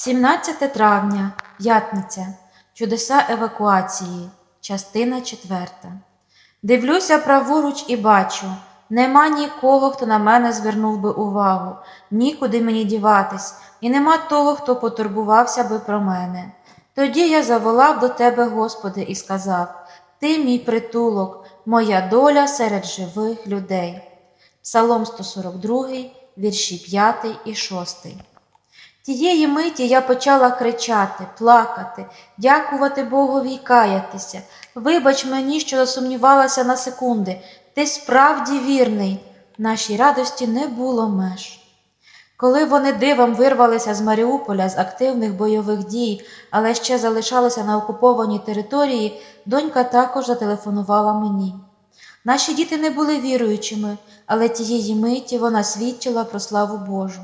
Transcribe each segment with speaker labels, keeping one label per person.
Speaker 1: 17 травня, п'ятниця. Чудеса евакуації. Частина 4. Дивлюся праворуч і бачу. Нема нікого, хто на мене звернув би увагу, нікуди мені діватись, і нема того, хто потурбувався би про мене. Тоді я заволав до тебе, Господи, і сказав: Ти мій притулок, моя доля серед живих людей. Псалом 142, вірші 5 і 6. Тієї миті я почала кричати, плакати, дякувати Богові й каятися. Вибач мені, що засумнівалася на секунди. Ти справді вірний. Нашій радості не було меж. Коли вони дивом вирвалися з Маріуполя з активних бойових дій, але ще залишалися на окупованій території, донька також зателефонувала мені. Наші діти не були віруючими, але тієї миті вона свідчила про славу Божу.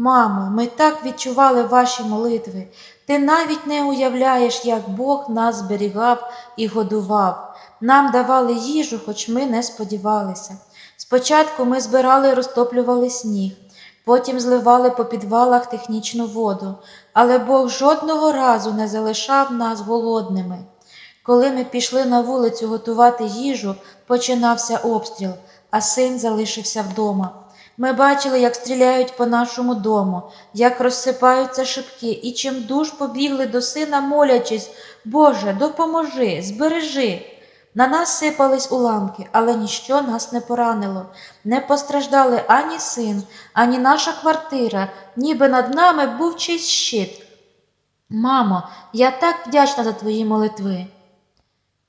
Speaker 1: Мамо, ми так відчували ваші молитви. Ти навіть не уявляєш, як Бог нас зберігав і годував. Нам давали їжу, хоч ми не сподівалися. Спочатку ми збирали і розтоплювали сніг, потім зливали по підвалах технічну воду, але Бог жодного разу не залишав нас голодними. Коли ми пішли на вулицю готувати їжу, починався обстріл, а син залишився вдома. Ми бачили, як стріляють по нашому дому, як розсипаються шибки, і чим душ побігли до сина, молячись, Боже, допоможи, збережи. На нас сипались уламки, але ніщо нас не поранило. Не постраждали ані син, ані наша квартира, ніби над нами був чийсь щит. Мамо, я так вдячна за твої молитви.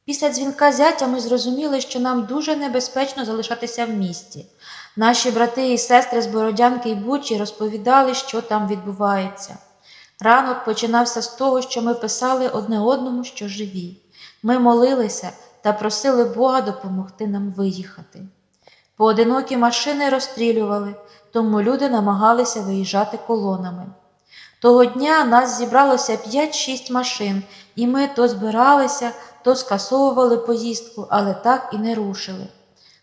Speaker 1: Після дзвінка зятя ми зрозуміли, що нам дуже небезпечно залишатися в місті. Наші брати і сестри з Бородянки й Бучі розповідали, що там відбувається. Ранок починався з того, що ми писали одне одному, що живі. Ми молилися та просили Бога допомогти нам виїхати. Поодинокі машини розстрілювали, тому люди намагалися виїжджати колонами. Того дня нас зібралося 5-6 машин, і ми то збиралися, то скасовували поїздку, але так і не рушили.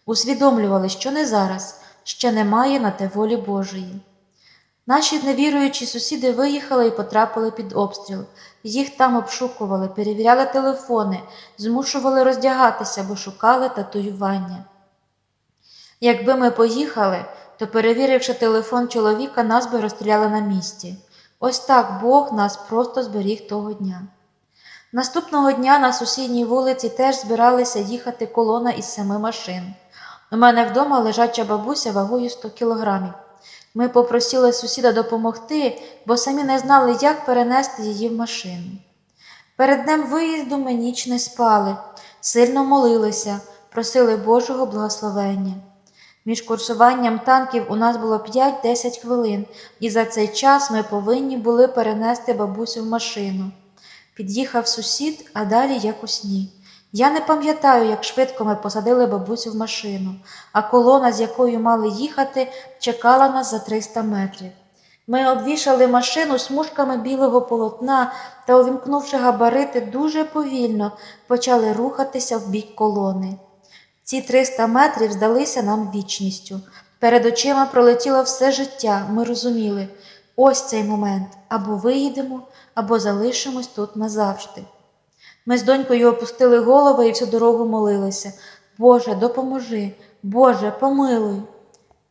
Speaker 1: Усвідомлювали, що не зараз, ще немає на те волі Божої. Наші невіруючі сусіди виїхали і потрапили під обстріл. Їх там обшукували, перевіряли телефони, змушували роздягатися, бо шукали татуювання. Якби ми поїхали, то, перевіривши телефон чоловіка, нас би розстріляли на місці. Ось так Бог нас просто зберіг того дня. Наступного дня на сусідній вулиці теж збиралися їхати колона із семи машин. У мене вдома лежача бабуся вагою 100 кілограмів. Ми попросили сусіда допомогти, бо самі не знали, як перенести її в машину. Перед днем виїзду ми ніч не спали, сильно молилися, просили Божого благословення. Між курсуванням танків у нас було 5-10 хвилин, і за цей час ми повинні були перенести бабусю в машину. Під'їхав сусід, а далі як у сні. Я не пам'ятаю, як швидко ми посадили бабусю в машину, а колона, з якою мали їхати, чекала нас за 300 метрів. Ми обвішали машину смужками білого полотна та, увімкнувши габарити, дуже повільно почали рухатися в бік колони. Ці 300 метрів здалися нам вічністю. Перед очима пролетіло все життя. Ми розуміли, ось цей момент або виїдемо, або залишимось тут назавжди. Ми з донькою опустили голови і всю дорогу молилися Боже, допоможи, Боже, помилуй.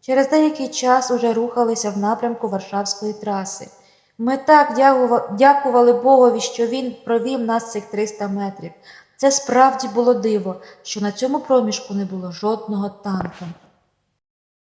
Speaker 1: Через деякий час уже рухалися в напрямку Варшавської траси. Ми так дякували Богові, що Він провів нас цих 300 метрів. Це справді було диво, що на цьому проміжку не було жодного танка.